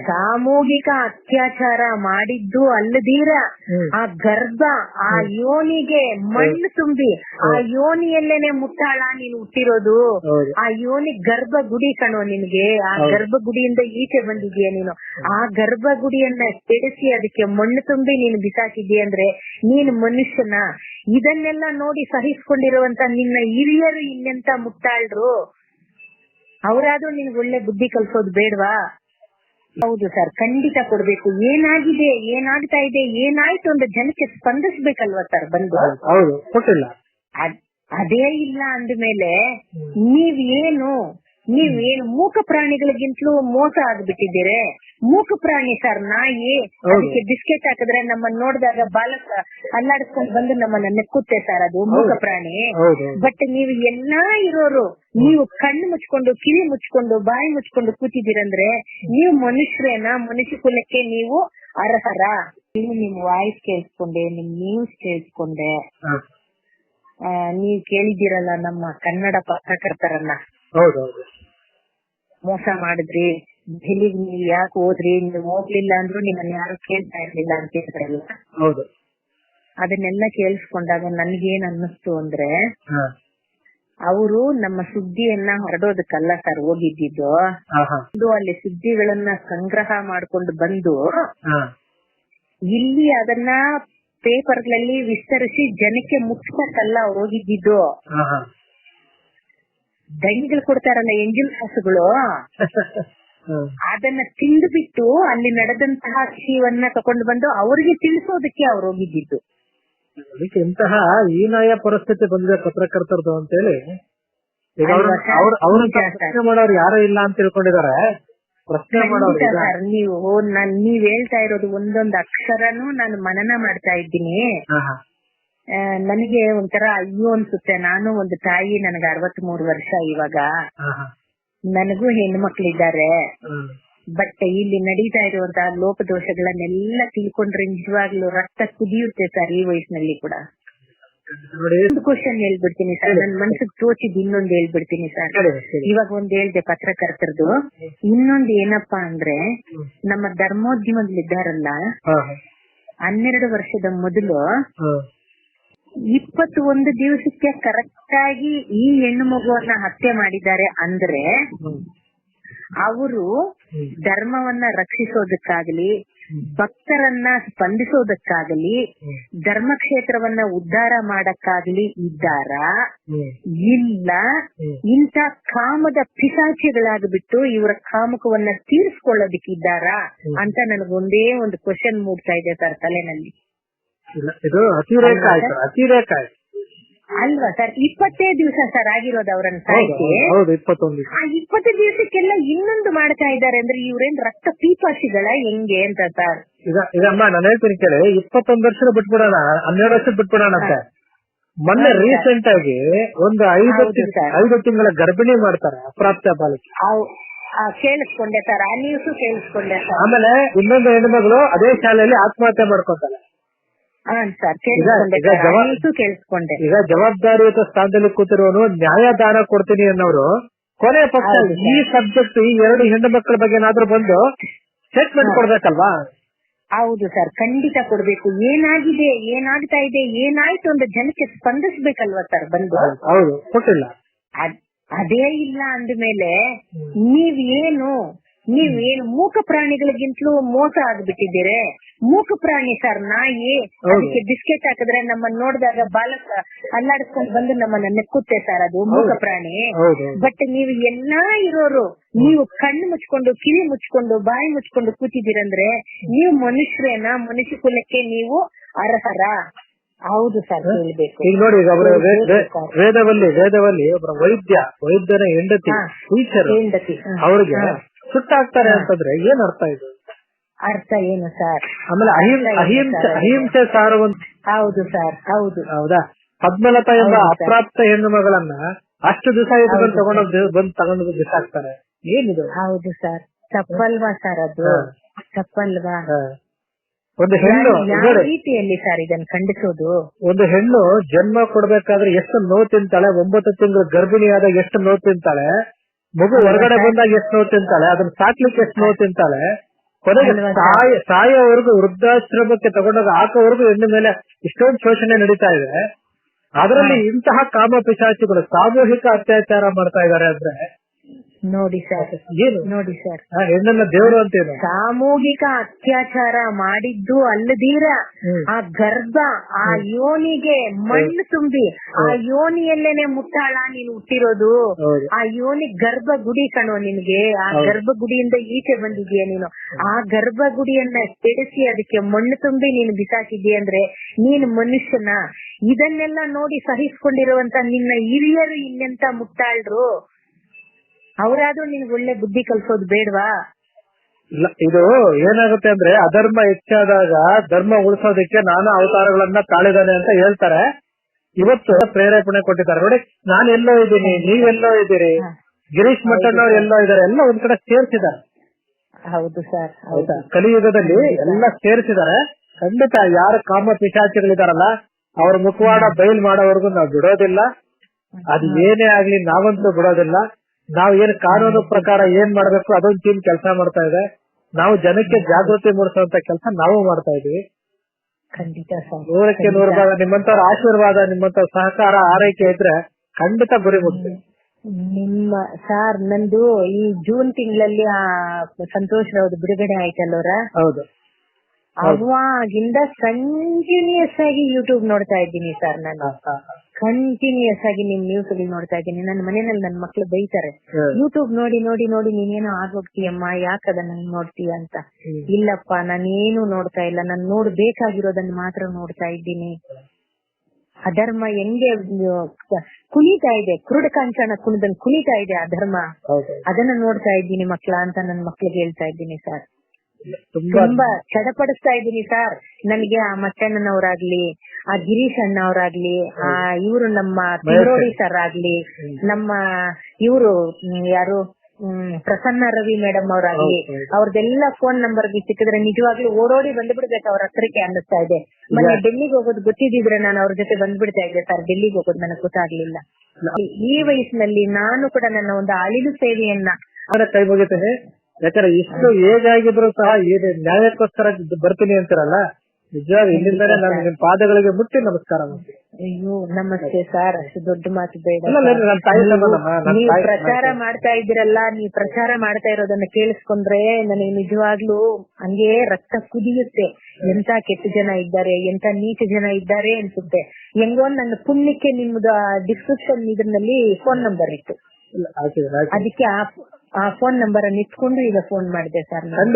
ಸಾಮೂಹಿಕ ಅತ್ಯಾಚಾರ ಮಾಡಿದ್ದು ಅಲ್ಲದೀರ. ಆ ಗರ್ಭ ಆ ಯೋನಿಗೆ ಮಣ್ಣು ತುಂಬಿ ಆ ಯೋನಿಯಲ್ಲೇನೆ ಮುಟ್ಟಾಳ ನೀನು ಹುಟ್ಟಿರೋದು? ಆ ಯೋನಿ ಗರ್ಭ ಗುಡಿ ಕಣೋ ನಿನ್ಗೆ. ಆ. ಗರ್ಭ ಗುಡಿಯಿಂದ ಈಚೆ ಬಂದಿದೀಯ ನೀನು? ಆ ಗರ್ಭ ಗುಡಿಯನ್ನ ಕೆಡಿಸಿ ಅದಕ್ಕೆ ಮಣ್ಣು ತುಂಬಿ ನೀನು ಬಿಸಾಕಿದ್ದೀಯ ಅಂದ್ರೆ ನೀನು ಮನುಷ್ಯನ? ಇದನ್ನೆಲ್ಲ ನೋಡಿ ಸಹಿಸಿಕೊಂಡಿರುವಂತ ನಿನ್ನ ಹಿರಿಯರು ಇನ್ನೆಂತ ಮುಟ್ಟಾಳ್ರು? ಅವರಾದ್ರೂ ನಿನ್ಗೆ ಒಳ್ಳೆ ಬುದ್ಧಿ ಕಲ್ಸೋದು ಬೇಡ್ವಾ? ಹೌದು ಸರ್ ಖಂಡಿತ ಕೊಡ್ಬೇಕು. ಏನಾಗಿದೆ ಏನಾಗ್ತಾ ಇದೆ ಏನಾಯ್ತು ಅಂತ ಜನಕ್ಕೆ ಸ್ಪಂದಿಸ್ಬೇಕಲ್ವಾ ಸರ್ ಬಂದು? ಹೌದು ಕೊಟ್ಟಿಲ್ಲ. ಅದ್- ಅದೇ ಇಲ್ಲ ಅಂದ್ಮೇಲೆ ನೀವೇನು ನೀವೇನು ಮೂಕ ಪ್ರಾಣಿಗಳಿಗಿಂತಲೂ ಮೋಸ ಆಗ್ಬಿಟ್ಟಿದ್ದೀರೆ? ಮೂಕ ಪ್ರಾಣಿ ಸರ್ ನಾಯಿ ಅದಕ್ಕೆ ಬಿಸ್ಕೆಟ್ ಹಾಕಿದ್ರೆ ನಮ್ಮನ್ನ ನೋಡಿದಾಗ ಬಾಲಕ ಅಲ್ಲಾಡಿಸ್ಕೊಂಡು ಬಂದು ನಮ್ಮನ್ನ ನೆಕ್ಕುತ್ತೆ ಸರ್ ಅದು ಮೂಕ ಪ್ರಾಣಿ. ಬಟ್ ನೀವು ಎಲ್ಲಾ ಇರೋರು ನೀವು ಕಣ್ಣು ಮುಚ್ಕೊಂಡು ಕಿವಿ ಮುಚ್ಕೊಂಡು ಬಾಯಿ ಮುಚ್ಕೊಂಡು ಕೂತಿದ್ದೀರಂದ್ರೆ ನೀವು ಮನುಷ್ಯರೇನ? ಮನುಷ್ಯ ಕುಲಕ್ಕೆ ನೀವು ಅರ್ಹರ? ನೀವು ನಿಮ್ ವಾಯ್ಸ್ ಕೇಳಿಸ್ಕೊಂಡೆ ನಿಮ್ ನ್ಯೂಸ್ ಕೇಳಿಸ್ಕೊಂಡೆ. ನೀವು ಕೇಳಿದ್ದೀರಲ್ಲ ನಮ್ಮ ಕನ್ನಡ ಪತ್ರಕರ್ತರನ್ನ. ಹೌದು ಹೌದು ಮೋಸ ಮಾಡಿದ್ರಿ. ಡೆಲ್ಲಿಗೆ ನೀವ್ ಯಾಕೆ ಹೋದ್ರಿ? ನೀವು ಹೋಗ್ಲಿಲ್ಲ ಅಂದ್ರು ನಿಮ್ಮನ್ನ ಯಾರು ಕೇಳ್ತಾ ಇರ್ಲಿಲ್ಲ ಅಂತ ಹೇಳ್ತಾರಲ್ಲ ಹೌದು. ಅದನ್ನೆಲ್ಲ ಕೇಳಿಸ್ಕೊಂಡಾಗ ನನ್ಗೇನ್ ಅನ್ನಿಸ್ತು ಅಂದ್ರೆ. ಅವರು ನಮ್ಮ ಸುದ್ದಿಯನ್ನ ಹರಡೋದಕ್ಕಲ್ಲ ಸರ್ ಹೋಗಿದ್ದಿದ್ದು. ಅಲ್ಲಿ ಸುದ್ದಿಗಳನ್ನ ಸಂಗ್ರಹ ಮಾಡ್ಕೊಂಡು ಬಂದು. ಇಲ್ಲಿ ಅದನ್ನ ಪೇಪರ್ಗಳಲ್ಲಿ ವಿಸ್ತರಿಸಿ ಜನಕ್ಕೆ ಮುಟ್ಸಕ್ಕಲ್ಲ ಅವ್ರು ಹೋಗಿದ್ದಿದ್ದು. ದಂಗೆಗಳು ಕೊಡ್ತಾರಲ್ಲ ಎಂಜಿಲ್ ಹಸುಗಳು. ಅದನ್ನ ತಿಂದು ಬಿಟ್ಟು ಅಲ್ಲಿ ನಡೆದಂತಹ ವಿಷಯವನ್ನ ತಕೊಂಡು ಬಂದು ಅವರಿಗೆ ತಿಳಿಸೋದಕ್ಕೆ ಅವ್ರು ಹೋಗಿದ್ದು ಅದಕ್ಕೆ ಇಂತಹ ಹೀನಾಯ ಪರಿಸ್ಥಿತಿ ಬಂದಿದೆ ಪತ್ರಕರ್ತರದು ಅಂತೇಳಿ. ಈಗ ಅವ್ರು. ಪ್ರಶ್ನೆ ಮಾಡೋರು ಯಾರು ಇಲ್ಲ ಅಂತ ತಿಳ್ಕೊಂಡಿದ್ದಾರೆ. ಪ್ರಶ್ನೆ ಮಾಡೋರು ನೀವು ನಾನ್ ನೀವ್ ಹೇಳ್ತಾ ಇರೋದು ಒಂದೊಂದು ಅಕ್ಷರನು ನಾನು ಮನನ ಮಾಡ್ತಾ ಇದ್ದೀನಿ. ನನಗೆ ಒಂಥರ ಅಯ್ಯೋ ಅನ್ಸುತ್ತೆ. ನಾನು ಒಂದು ತಾಯಿ ನನಗೆ ಅರವತ್ ಮೂರು ವರ್ಷ ಇವಾಗ. ನನಗೂ ಹೆಣ್ಮಕ್ಳಿದ್ದಾರೆ. ಬಟ್ ಇಲ್ಲಿ ನಡೀತಾ ಇರುವಂತಹ ಲೋಪದೋಷಗಳನ್ನೆಲ್ಲ ತಿಳ್ಕೊಂಡ್ರೆ ನಿಜವಾಗ್ಲೂ ರಕ್ತ ಕುದಿಯುತ್ತೆ ಸರ್ ಈ ವಯಸ್ಸಿನಲ್ಲಿ ಕೂಡ. ಕ್ವಶನ್ ಹೇಳ್ಬಿಡ್ತೀನಿ ಸರ್. ನನ್ ಮನ್ಸಿಗೆ ತೋಚಿದ್ ಇನ್ನೊಂದು ಹೇಳ್ಬಿಡ್ತೀನಿ ಸರ್. ಇವಾಗ ಒಂದ್ ಹೇಳ್ದೆ ಪತ್ರಕರ್ತರದು. ಇನ್ನೊಂದ್ ಏನಪ್ಪಾ ಅಂದ್ರೆ ನಮ್ಮ ಧರ್ಮೋದ್ಯಮದಲ್ಲಿದ್ದಾರಲ್ಲ. ಹನ್ನೆರಡು ವರ್ಷದ ಮೊದಲು. ಇಪ್ಪತ್ತು ಒಂದು ದಿವಸಕ್ಕೆ ಕರೆಕ್ಟ್ ಆಗಿ ಈ ಹೆಣ್ಣು ಮಗುವನ್ನ ಹತ್ಯೆ ಮಾಡಿದ್ದಾರೆ ಅಂದ್ರೆ. ಅವರು ಧರ್ಮವನ್ನ ರಕ್ಷಿಸೋದಕ್ಕಾಗಲಿ ಭಕ್ತರನ್ನ ಸ್ಪಂದಿಸೋದಕ್ಕಾಗಲಿ. ಧರ್ಮಕ್ಷೇತ್ರವನ್ನ ಉದ್ಧಾರ ಮಾಡಕ್ಕಾಗ್ಲಿ ಇದ್ದಾರ. ಇಲ್ಲ. ಇಂಥ ಕಾಮದ ಪಿಸಾಚಿಗಳಾಗ್ಬಿಟ್ಟು ಇವರ ಕಾಮಕವನ್ನ ತೀರಿಸ್ಕೊಳ್ಳೋದಕ್ಕಿದ್ದಾರಾ ಅಂತ ನನಗೊಂದೇ ಒಂದು ಕ್ವಶನ್ ಮೂಡ್ತಾ ಇದೆ ಸರ್ ತಲೆನಲ್ಲಿ ಇಲ್ಲ ಇದು ಅತಿರೇಕ ಆಯ್ತು ಅತಿರೇಕ ಆಯ್ತು. ಅಲ್ವಾ ಸರ್? ಇಪ್ಪತ್ತೇ ದಿವಸ ಸರ್ ಆಗಿರೋದು ಅವರನ್ನ ಸಾಯಿಸಿ. ಹೌದು ಇಪ್ಪತ್ತೊಂದು. ಆ ಇಪ್ಪತ್ತು ದಿವಸಕ್ಕೆಲ್ಲ ಇನ್ನೊಂದು ಮಾಡ್ತಾ ಇದ್ದಾರೆ ಅಂದ್ರೆ ಇವ್ರೇನ್ ರಕ್ತ ಪೀಪಾಸಿಗಳ ಹೆಂಗೆ ಅಂತ ಸರ್? ಈಗ ಈಗ ಅಮ್ಮ ನಾನು ಹೇಳ್ತೀನಿ ಕೇಳಿ ಇಪ್ಪತ್ತೊಂದು ವರ್ಷ ಬಿಟ್ಬಿಡೋಣ ಹನ್ನೆರಡು ವರ್ಷ ಬಿಟ್ಬಿಡೋಣ ಅಂತ. ಮೊನ್ನೆ ರೀಸೆಂಟ್ ಆಗಿ ಒಂದು ಐದು ಐದು ತಿಂಗಳ ಗರ್ಭಿಣಿ ಮಾಡ್ತಾರೆ ಅಪ್ರಾಪ್ತ ಬಾಲಕಿ. ಆ, ಕೇಳಿಸ್ಕೊಂಡೆ ಸರ್ ಆ ನ್ಯೂಸ್ ಕೇಳಿಸ್ಕೊಂಡೆ ಆಮೇಲೆ ಇನ್ನೊಂದು ಹೆಣ್ಮಗಳು ಅದೇ ಶಾಲೆಯಲ್ಲಿ ಆತ್ಮಹತ್ಯೆ ಮಾಡ್ಕೊತಾಳೆ. ಹಾ ಸರ್ ಕೇಳಿಸ್ಕೊಂಡೆ ಈಗ ಕೇಳಿಸ್ಕೊಂಡೆ. ಜವಾಬ್ದಾರಿಯುತ ಸ್ಥಾನದಲ್ಲಿ ಕೂತಿರೋನು ನ್ಯಾಯದಾನ ಕೊಡ್ತೀನಿ ಅನ್ನೋರು ಕೊನೆ ಪಕ್ಷ ಈ ಸಬ್ಜೆಕ್ಟ್ ಈ ಎರಡು ಹೆಣ್ಣು ಮಕ್ಕಳ ಬಗ್ಗೆ ಏನಾದ್ರೂ ಬಂದು ಸ್ಟೇಟ್ಮೆಂಟ್. ಕೊಡ್ಬೇಕಲ್ವಾ? ಹೌದು ಸರ್. ಖಂಡಿತ ಕೊಡ್ಬೇಕು. ಏನಾಗಿದೆ ಏನಾಗ್ತಾ ಇದೆ ಏನಾಯ್ತು ಅಂತ ಜನಕ್ಕೆ ಸ್ಪಂದಿಸ್ಬೇಕಲ್ವಾ ಸರ್ ಬಂದು? ಹೌದು ಕೊಟ್ಟಿಲ್ಲ. ಅದ್- ಅದೇ ಇಲ್ಲ ಅಂದ್ಮೇಲೆ ನೀವೇನು ನೀವೇನು ಮೂಕ ಪ್ರಾಣಿಗಳಿಗಿಂತಲೂ ಮೋಸ ಆಗ್ಬಿಟ್ಟಿದ್ದೀರೆ? ಮೂಕ ಪ್ರಾಣಿ ಸರ್ ನಾಯಿ. ಅದಕ್ಕೆ ಬಿಸ್ಕೆಟ್ ಹಾಕಿದ್ರೆ ನಮ್ಮನ್ನ ನೋಡಿದಾಗ ಬಾಲಕ ಅಲ್ಲಾಡಿಸ್ಕೊಂಡು ಬಂದು ನಮ್ಮನ್ನ ನೆಕ್ಕುತ್ತೆ ಸರ್ ಅದು ಮೂಕ ಪ್ರಾಣಿ. ಬಟ್ ನೀವು ಎಲ್ಲಾ ಇರೋರು ನೀವು ಕಣ್ಣು ಮುಚ್ಕೊಂಡು ಕಿವಿ ಮುಚ್ಕೊಂಡು ಬಾಯಿ ಮುಚ್ಕೊಂಡು ಕೂತಿದ್ದೀರಂದ್ರೆ ನೀವು ಮನುಷ್ಯರೇನ? ಮನುಷ್ಯ ಕುಲಕ್ಕೆ ನೀವು ಅರ್ಹರ? ಹೌದು ಸರ್ ಹೇಳ್ಬೇಕು ಈಗ ನೋಡಿ ಈಗ ಅವರು ಹೇಳ್ಬೇಕು ವೇದವಲ್ಲಿ ವೇದವಲ್ಲಿ ಒಬ್ಬರ ವೈದ್ಯ ವೈದ್ಯನ ಹೆಂಡತಿ. ಟೀಚರ್. ಅವ್ರಿಗೆ. ಸುಟ್ಟಾಕ್ತಾರೆ ಹಾ. ಅಂತಂದ್ರೆ ಏನ್ ಅರ್ಥ ಇದು? ಅರ್ಥ ಏನು ಸರ್? ಆಮೇಲೆ ಅಹಿಂಸೆ ಅಹಿಂಸೆ ಸಾರ? ಅಹಿಂಸೆ ಸಾರುವಂತ ಹೌದು ಸರ್ ಹೌದು. ಹೌದಾ? ಪದ್ಮಲತಾ ಎಂಬ ಅಪ್ರಾಪ್ತ ಹೆಣ್ಣು ಮಗಳನ್ನ ಅಷ್ಟು ದಿವಸ ಇಟ್ಕೊಂಡು ತಗೊಂಡ್ ಬಂದು ತಗೊಂಡು ಬಿಸಾಕ್ತಾರೆ. ಏನಿದು? ಹೌದು ಸರ್. ತಪ್ಪಲ್ವಾ ಸರ್ ಅದು. ತಪ್ಪಲ್ವಾ ಒಂದು ಹೆಣ್ಣು ರೀತಿಯಲ್ಲಿ ಸರ್ ಇದನ್ನ ಖಂಡಿಸೋದು? ಒಂದು ಹೆಣ್ಣು ಜನ್ಮ ಕೊಡ್ಬೇಕಾದ್ರೆ ಎಷ್ಟು ನೋವು ತಿಂತಾಳೆ ಒಂಬತ್ತು ತಿಂಗಳು ಗರ್ಭಿಣಿಯಾದ ಎಷ್ಟು ನೋವು ತಿಂತಾಳೆ ಮಗು ಹೊರಗಡೆ ಬಂದಾಗ ಎಷ್ಟು ನೋವು ತಿಂತಾಳೆ ಅದನ್ನ ಸಾಕ್ಲಿಕ್ಕೆ ಎಷ್ಟು ನೋವು ತಿಂತಾಳೆ? ಕೊನೆಗೆ? ಸಾಯ ಸಾಯೋವರೆಗೂ ವೃದ್ಧಾಶ್ರಮಕ್ಕೆ ತಗೊಂಡಾಗ ಹಾಕೋವರೆಗೂ ಹೆಣ್ಣು ಮೇಲೆ ಇಷ್ಟೊಂದು ಶೋಷಣೆ ನಡೀತಾ ಇದೆ. ಅದರಲ್ಲಿ ಇಂತಹ ಕಾಮ ಪಿಶಾಚಿಗಳು ಸಾಮೂಹಿಕ ಅತ್ಯಾಚಾರ ಮಾಡ್ತಾ ಇದ್ದಾರೆ ಅಂದ್ರೆ ನೋಡಿ ಸರ್. ಏನು? ನೋಡಿ ಸರ್. ಹೆಣ್ಣನ್ನ ದೇವರು ಅಂತೇನು ಸಾಮೂಹಿಕ ಅತ್ಯಾಚಾರ ಮಾಡಿದ್ದು ಅಲ್ಲದೀರ. ಆ ಗರ್ಭ ಆ ಯೋನಿಗೆ ಮಣ್ಣು ತುಂಬಿ ಆ ಯೋನಿಯಲ್ಲೇನೆ ಮುಟ್ಟಾಳ ನೀನು ಹುಟ್ಟಿರೋದು? ಆ ಯೋನಿ ಗರ್ಭ ಗುಡಿ ಕಣೋ ನಿನ್ಗೆ. ಆ ಗರ್ಭ ಗುಡಿಯಿಂದ ಈಚೆ ಬಂದಿದೀಯ ನೀನು? ಆ ಗರ್ಭ ಗುಡಿಯನ್ನ ಕೆಡಿಸಿ ಅದಕ್ಕೆ ಮಣ್ಣು ತುಂಬಿ ನೀನು ಬಿಸಾಕಿದ್ಯ ಅಂದ್ರೆ ನೀನು ಮನುಷ್ಯನ? ಇದನ್ನೆಲ್ಲ ನೋಡಿ ಸಹಿಸಿಕೊಂಡಿರುವಂತ ನಿನ್ನ ಹಿರಿಯರು ಇನ್ನೆಂತ ಮುಟ್ಟಾಳ್ರು? ಅವರಾದ್ರೂ ನಿನ್ಗೆ ಒಳ್ಳೆ ಬುದ್ಧಿ ಕಲ್ಸೋದು ಬೇಡವಾ? ಇಲ್ಲ ಇದು ಏನಾಗುತ್ತೆ ಅಂದ್ರೆ ಅಧರ್ಮ ಹೆಚ್ಚಾದಾಗ ಧರ್ಮ ಉಳಿಸೋದಕ್ಕೆ ನಾನು ಅವತಾರಗಳನ್ನ ತಾಳಿದಾನೆ ಅಂತ ಹೇಳ್ತಾರೆ. ಇವತ್ತು ಪ್ರೇರೇಪಣೆ ಕೊಟ್ಟಿದ್ದಾರೆ. ನೋಡಿ ನಾನು ಎಲ್ಲೋ ಇದ್ದೀನಿ ನೀವೆಲ್ಲೋ ಇದ್ದೀರಿ ಗಿರೀಶ್ ಮಟ್ಟಣ್ಣವ್ರು ಎಲ್ಲೋ ಇದ್ದಾರೆ ಎಲ್ಲ ಒಂದ್ ಕಡೆ ಸೇರ್ಸಿದ್ದಾರೆ. ಹೌದು ಸರ್ ಹೌದಾ? ಕಲಿಯುಗದಲ್ಲಿ ಎಲ್ಲ ಸೇರ್ಸಿದ್ದಾರೆ. ಖಂಡಿತ ಯಾರು ಕಾಮ ಪಿಶಾಚಿಗಳಿದಾರಲ್ಲ ಅವ್ರ ಮುಖವಾಡ ಬಯಲ್ ಮಾಡೋವರೆಗೂ ನಾವು ಬಿಡೋದಿಲ್ಲ. ಅದು ಏನೇ ಆಗ್ಲಿ ನಾವಂತೂ ಬಿಡೋದಿಲ್ಲ. ನಾವು ಏನ್ ಕಾನೂನು ಪ್ರಕಾರ ಏನ್ ಮಾಡ್ಬೇಕು ಅದೊಂದು ಟೀಮ್ ಕೆಲಸ ಮಾಡ್ತಾ ಇದೆ. ನಾವು ಜನಕ್ಕೆ ಜಾಗೃತಿ ಮೂಡಿಸುವಂತ ಕೆಲಸ ನಾವು ಮಾಡ್ತಾ ಇದೀವಿ. ಖಂಡಿತ ನೂರಕ್ಕೆ ನೂರು ಭಾಗ ನಿಮ್ಮಂತವ್ರ ಆಶೀರ್ವಾದ ನಿಮ್ಮಂತ ಸಹಕಾರ ಆರೈಕೆ ಇದ್ರೆ ಖಂಡಿತ ಗುರಿ ಮುಟ್ತೀವಿ. ನಿಮ್ಮ ಸರ್ ನಂದು ಈ ಜೂನ್ ತಿಂಗಳಲ್ಲಿ ಸಂತೋಷ್ ರಾವ್ ಬಿಡುಗಡೆ ಆಯ್ತಲ್ಲೋರ ಹೌದು. ಅವಾಗಿಂದ ಕಂಟಿನ್ಯೂಸ್ ಆಗಿ ಯೂಟ್ಯೂಬ್ ನೋಡ್ತಾ ಇದ್ದೀನಿ ಸರ್ ನಾನು. ಕಂಟಿನ್ಯೂಸ್ ಆಗಿ ನಿಮ್ ನ್ಯೂಸ್ ಅಲ್ಲಿ ನೋಡ್ತಾ ಇದ್ದೀನಿ. ನನ್ನ ಮನೆಯಲ್ಲಿ ನನ್ನ ಮಕ್ಳು ಬೈತಾರೆ. ಯೂಟ್ಯೂಬ್ ನೋಡಿ ನೋಡಿ ನೋಡಿ ನೀನೇನೋ ಆಗೋಗ್ತೀಯಮ್ಮ ಯಾಕ ಅದನ್ನ ನೋಡ್ತೀಯ ಅಂತ. ಇಲ್ಲಪ್ಪ ನಾನೇನು ನೋಡ್ತಾ ಇಲ್ಲ. ನಾನು ನೋಡ್ಬೇಕಾಗಿರೋದನ್ನ ಮಾತ್ರ ನೋಡ್ತಾ ಇದ್ದೀನಿ. ಅಧರ್ಮ ಹೆಂಗೆ ಕುಣಿತಾ ಇದೆ. ಕುರುಡ ಕಾಂಚನ ಕುಣಿದನ್ ಕುಣಿತಾ ಇದೆ ಅಧರ್ಮ ಅದನ್ನ ನೋಡ್ತಾ ಇದ್ದೀನಿ ಮಕ್ಳ ಅಂತ ನನ್ನ ಮಕ್ಳಿಗೆ ಹೇಳ್ತಾ ಇದ್ದೀನಿ ಸರ್. ತುಂಬಾ ಚಡಪಡಿಸ್ತಾ ಇದ್ದೀನಿ ಸರ್. ನನಗೆ ಆ ಮಟ್ಟಣ್ಣನವರಾಗ್ಲಿ ಆ ಗಿರೀಶ್ ಅಣ್ಣವರಾಗ್ಲಿ ಆ ಇವರು ನಮ್ಮ ತಿರೋಡಿ ಸರ್. ಆಗ್ಲಿ ನಮ್ಮ ಇವರು ಯಾರು ಹ್ಮ್, ಪ್ರಸನ್ನ ರವಿ ಮೇಡಮ್ ಅವರಾಗ್ಲಿ. ಅವ್ರದ್ದೆಲ್ಲ ಫೋನ್ ನಂಬರ್ ಸಿಕ್ಕಿದ್ರೆ ನಿಜವಾಗ್ಲೂ ಓಡೋಡಿ ಬಂದ್ಬಿಡ್ಬೇಕು ಅವ್ರ ಹತ್ರಕ್ಕೆ ಅನ್ನಿಸ್ತಾ ಇದೆ. ಮೊನ್ನೆ ಡೆಲ್ಲಿಗೆ ಹೋಗೋದು ಗೊತ್ತಿದ್ರೆ ನಾನು ಅವ್ರ ಜೊತೆ ಬಂದ್ಬಿಡ್ತಾ ಇದ್ದೆ ಸರ್. ಡೆಲ್ಲಿಗೆ ಹೋಗೋದು ನನಗೆ ಗೊತ್ತಾಗ್ಲಿಲ್ಲ. ಈ- ವಯಸ್ಸಿನಲ್ಲಿ ನಾನು ಕೂಡ ನನ್ನ ಒಂದು ಅಳಿಲು ಸೇವೆಯನ್ನ ಅವರ ಕೈ ಹೋಗುತ್ತೆ ಯಾಕಂದ್ರೆ ಇಷ್ಟು ಏಜ್ ಆಗಿದ್ರು ಸಹ ನ್ಯಾಯಕ್ಕೋಸ್ಕರ ಬರ್ತೀನಿ ಅಂತೀರಲ್ಲ? ಇಲ್ಲಿಂದಾನೆ ನಾನು ನಿಮ್ ಪಾದಗಳಿಗೆ ಮುಟ್ಟಿ ನಮಸ್ಕಾರ ಮಾಡ್ತೀನಿ. ಅಯ್ಯೋ ನಮಸ್ತೆ ಸರ್. ಅಷ್ಟು ದೊಡ್ಡ ಮಾತು ಬೇಡ ನೀವು ಪ್ರಚಾರ ಮಾಡ್ತಾ ಇದ್ದೀರಲ್ಲ ನೀವು ಪ್ರಚಾರ ಮಾಡ್ತಾ ಇರೋದನ್ನ ಕೇಳಿಸ್ಕೊಂಡ್ರೆ ನನಗೆ ನಿಜವಾಗ್ಲೂ ಹಂಗೆ ರಕ್ತ ಕುದಿಯುತ್ತೆ. ಎಂತ ಕೆಟ್ಟ ಜನ ಇದ್ದಾರೆ ಎಂತ ನೀಚ ಜನ ಇದ್ದಾರೆ ಅನ್ಸುತ್ತೆ. ಹೆಂಗೋ ನನ್ನ ಪುಣ್ಯಕ್ಕೆ ನಿಮ್ದು ಡಿಸ್ಕ್ರಿಪ್ಷನ್ ಇದ್ರಲ್ಲಿ ಫೋನ್ ನಂಬರ್ ಇತ್ತು. ಅದಕ್ಕೆ ಆ- ಆ ಫೋನ್ ನಂಬರ್ ಅನ್ನು ಇಟ್ಕೊಂಡು ಈಗ ಫೋನ್ ಮಾಡಿದೆ ಸರ್ ನಾನು.